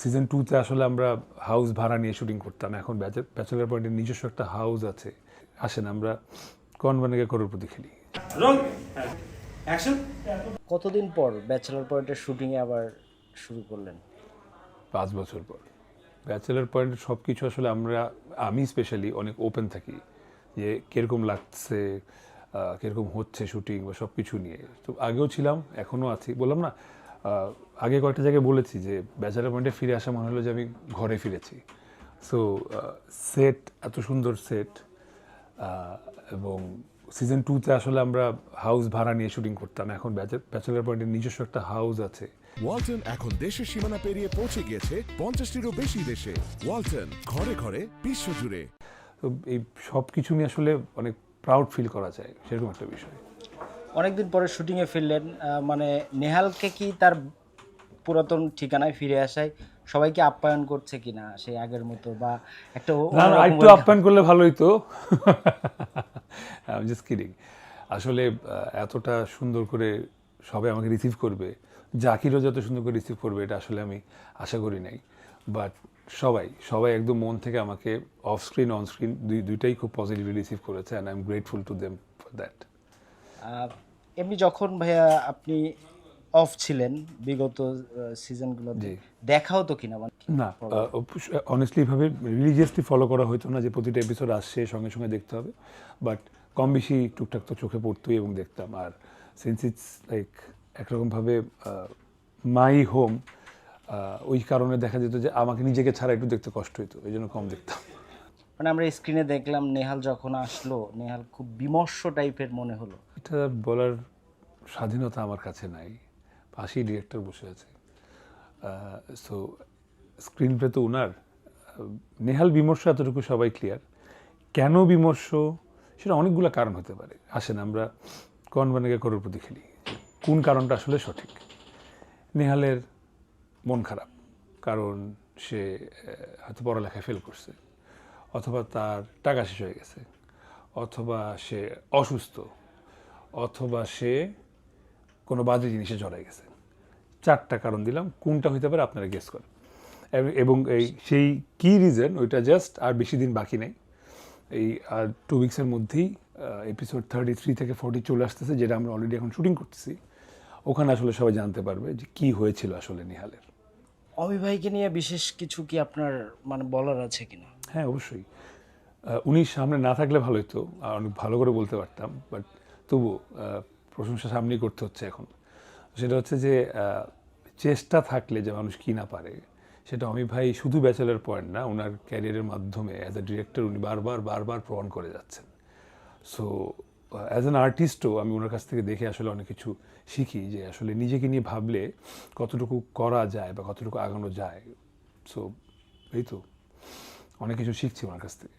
Season টুতে আসলে আমরা হাউস ভাড়া নিয়ে শুটিং করতাম। এখন ব্যাচেলার পয়েন্টের নিজস্ব একটা হাউস আছে। আসেন আমরা কন বানেগে করোরপতি খেলি। অ্যাকশন কতদিন পর ব্যাচেলর পয়েন্টের শুটিংয়ে আবার শুরু করলেন? পাঁচ বছর পর। ব্যাচেলার পয়েন্টের সব কিছু আসলে আমরা আমি স্পেশালি অনেক ওপেন থাকি যে কীরকম লাগছে কীরকম হচ্ছে শুটিং বা সব কিছু নিয়ে। তো আগেও ছিলাম এখনও আছি। বললাম না আগে কয়েকটা জায়গায় বলেছি যে ব্যাচেলার পয়েন্টে ফিরে আসা মনে হলো যে আমি ঘরে ফিরেছি। সো সেট এত সুন্দর সেট এবং সিজন টুতে আসলে আমরা হাউস ভাড়া নিয়ে শুটিং করতাম। এখন ব্যাচেলার পয়েন্টের নিজস্ব একটা হাউস আছে। ওয়ালটন এখন দেশের সীমানা পেরিয়ে পৌঁছে গিয়েছে পঞ্চাশটিরও বেশি দেশে। ওয়ালটন ঘরে ঘরে বিশ্বজুড়ে। তো এই সব কিছু নিয়ে আসলে অনেক প্রাউড ফিল করা যায় সেরকম একটা বিষয়। অনেকদিন পরে শুটিংয়ে ফিরলেন মানে নেহালকে কি তার পুরাতন ঠিকানায় ফিরে আসায় সবাইকে আপ্যায়ন করছে কিনা সেই আগের মতো বা একটা একটু আপ্যায়ন করলে ভালোই তো। জাস্ট কিডিং আসলে এতটা সুন্দর করে সবাই আমাকে রিসিভ করবে জাকিরও যত সুন্দর করে রিসিভ করবে এটা আসলে আমি আশা করি নাই। বাট সবাই সবাই একদম মন থেকে আমাকে অফ স্ক্রিন অন স্ক্রিন দুই দুইটাই খুব পজিটিভলি রিসিভ করেছে and I am grateful to them for that এমনি যখন ভাইয়া আপনি অফ ছিলেন বিগত সিজনগুলোতে। দেখা হতো কিনা? মানে না অনেস্টলি ভাবে রিলিজিয়াসলি ফলো করা হতো না যে প্রতিটা এপিসোড আসছে সঙ্গে সঙ্গে দেখতে হবে। বাট কম বেশি টুকটাক তো চোখে পড়তোই এবং দেখতাম। আর সিন্স ইটস লাইক একরকমভাবে মাই হোম ওই কারণে দেখা যেত যে আমাকে নিজেকে ছাড়া একটু দেখতে কষ্ট হতো এই জন্য কম দেখতাম। মানে আমরা স্ক্রিনে দেখলাম নেহাল যখন আসলো নেহাল খুব বিমর্ষ টাইপের মনে হলো। এটা বলার স্বাধীনতা আমার কাছে নাই। পাশেই ডিরেক্টর বসে আছে। সো স্ক্রিন প্লে তো ওনার নেহাল বিমর্ষ এতটুকু সবাই ক্লিয়ার কেন বিমর্ষ? সেটা অনেকগুলো কারণ হতে পারে। আসেন, আমরা কন বানেগে করোরপতি খেলি। কোন কারণটা আসলে সঠিক? নেহালের মন খারাপ। কারণ সে হয়তো পড়ালেখায় ফেল করছে। অথবা তার টাকা শেষ হয়ে গেছে। অথবা সে অসুস্থ। অথবা সে কোনো বাজে জিনিসে জড়াই গেছে। চারটা কারণ দিলাম কোনটা হইতে পারে আপনারা গেস করেন। এবং এই সেই কি রিজন ওইটা জাস্ট আর বেশি দিন বাকি নেই। এই আর টু উইক্সের মধ্যেই এপিসোড থার্টি থ্রি থেকে ফোর্টি চলে আসতেছে যেটা আমরা অলরেডি এখন শুটিং করতেছি। ওখানে আসলে সবাই জানতে পারবে যে কি হয়েছিল আসলে নিহালের। অমি ভাইকে নিয়ে বিশেষ কিছু কি আপনার মানে বলার আছে কিনা? হ্যাঁ অবশ্যই। উনি সামনে না থাকলে ভালো হতো অনেক ভালো করে বলতে পারতাম বাট তবু প্রশংসা সামনেই করতে হচ্ছে এখন। সেটা হচ্ছে যে চেষ্টা থাকলে যে মানুষ কি না পারে, সেটা আমি ভাই শুধু ব্যাচেলার পয়েন্ট না ওনার ক্যারিয়ারের মাধ্যমে অ্যাজ এ ডিরেক্টর উনি বারবার বারবার প্রমাণ করে যাচ্ছেন। সো অ্যাজ অ্যান আর্টিস্টও আমি ওনার কাছ থেকে দেখে আসলে অনেক কিছু শিখি যে আসলে নিজেকে নিয়ে ভাবলে কতটুকু করা যায় বা কতটুকু আগানো যায়। সো এই তো, অনেক কিছু শিখছি ওনার কাছ থেকে।